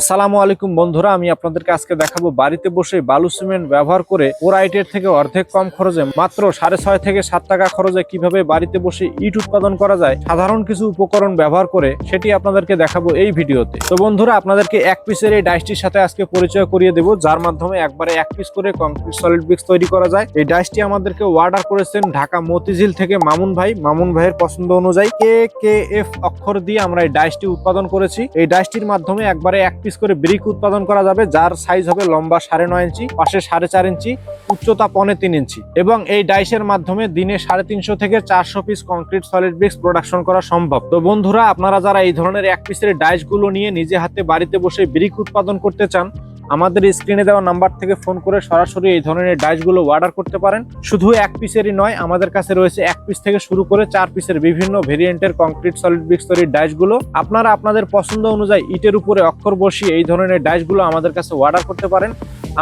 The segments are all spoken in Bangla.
আসসালামু আলাইকুম বন্ধুরা, আমি আপনাদেরকে আজকে দেখাবো বাড়িতে বসে বালু সিমেন্ট ব্যবহার করে পোরাইটের থেকে অর্ধেক কম খরচে মাত্র সাড়ে ছয় থেকে সাত টাকা খরচে কীভাবে বাড়িতে বসে ইট উৎপাদন করা যায়, সাধারণ কিছু উপকরণ ব্যবহার করে সেটি আপনাদেরকে দেখাবো এই ভিডিওতে। তো বন্ধুরা, আপনাদেরকে এক পিসের এই ডাইসটির সাথে আজকে পরিচয় করিয়ে দেবো, যার মাধ্যমে একবারে এক পিস করে কংক্রিট সলিড ব্রিক্স তৈরি করা যায়। এই ডাইসটি আমাদেরকে অর্ডার করেছেন ঢাকা মতিঝিল থেকে মামুন ভাই। মামুন ভাইয়ের পছন্দ অনুযায়ী কে কে এফ অক্ষর দিয়ে আমরা এই ডাইসটি উৎপাদন করেছি। এই ডাইসটির মাধ্যমে একবারে এক পিস করে ব্রিক উৎপাদন করা যাবে, যার সাইজ হবে লম্বা সাড়ে নয় ইঞ্চি, পাশে সাড়ে চার ইঞ্চি, উচ্চতা পনে তিন ইঞ্চি। এবং এই ডাইসের মাধ্যমে দিনে সাড়ে তিনশো থেকে চারশো piece concrete solid bricks production করা সম্ভব। তো বন্ধুরা, আপনারা যারা এই ধরনের এক পিসের ডাইসগুলো নিয়ে নিজে হাতে বাড়িতে বসে ব্রিক উৎপাদন করতে চান আমাদের স্ক্রিনে দেওয়া নাম্বার থেকে ফোন করে সরাসরি এই ধরনের ডাইসগুলো অর্ডার করতে পারেন। শুধু এক পিসেরই নয়, আমাদের কাছে রয়েছে এক পিস থেকে শুরু করে চার পিসের বিভিন্ন ভেরিয়েন্টের কংক্রিট সলিড ব্রিক্স তৈরির ডাইসগুলো আপনারা আপনাদের পছন্দ অনুযায়ী ইটের উপরে অক্ষর বসিয়ে এই ধরনের ডাইসগুলো আমাদের কাছে অর্ডার করতে পারেন।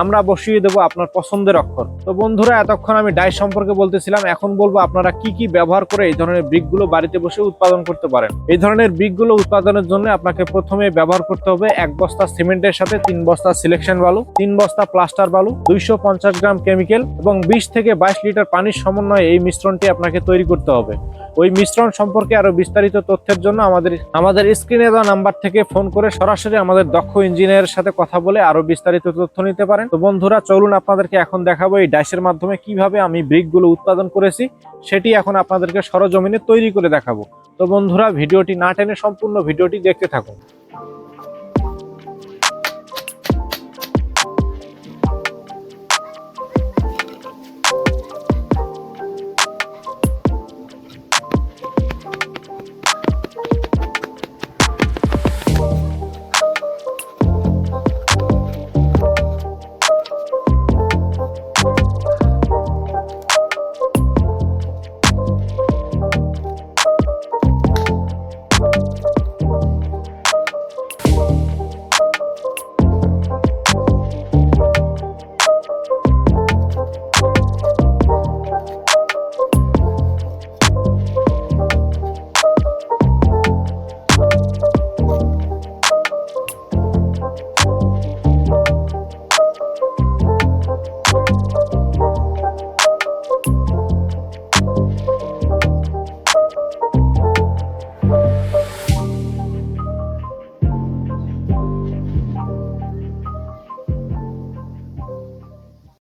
আমরা বসিয়ে দেবো আপনার পছন্দের অক্ষর। তো বন্ধুরা, এতক্ষণ আমি ডাইস সম্পর্কে বলতেছিলাম, এখন বলব আপনারা কি কি ব্যবহার করে এই ধরনের ব্রিকগুলো বাড়িতে বসে উৎপাদন করতে পারেন। এই ধরনের ব্রিকগুলো উৎপাদনের জন্য আপনাকে প্রথমে ব্যবহার করতে হবে এক বস্তা সিমেন্টের সাথে তিন বস্তা সিলেকশন বালু, তিন বস্তা প্লাস্টার বালু, দুইশো পঞ্চাশ গ্রাম কেমিক্যাল এবং বিশ থেকে বাইশ লিটার পানির সমন্বয়ে এই মিশ্রণটি আপনাকে তৈরি করতে হবে। ওই মিশ্রণ সম্পর্কে আরও বিস্তারিত তথ্যের জন্য আমাদের আমাদের স্ক্রিনে দেওয়া নাম্বার থেকে ফোন করে সরাসরি আমাদের দক্ষ ইঞ্জিনিয়ারের সাথে কথা বলে আরও বিস্তারিত তথ্য নিতে পারেন। তো বন্ধুরা, চলুন আপনাদেরকে এখন দেখাবো এই ডাইসের মাধ্যমে কীভাবে আমি ব্রিকগুলো উৎপাদন করেছি। সেটি এখন আপনাদেরকে সরজমিনে তৈরি করে দেখাবো। তো বন্ধুরা, ভিডিওটি না টেনে সম্পূর্ণ ভিডিওটি দেখতে থাকুন।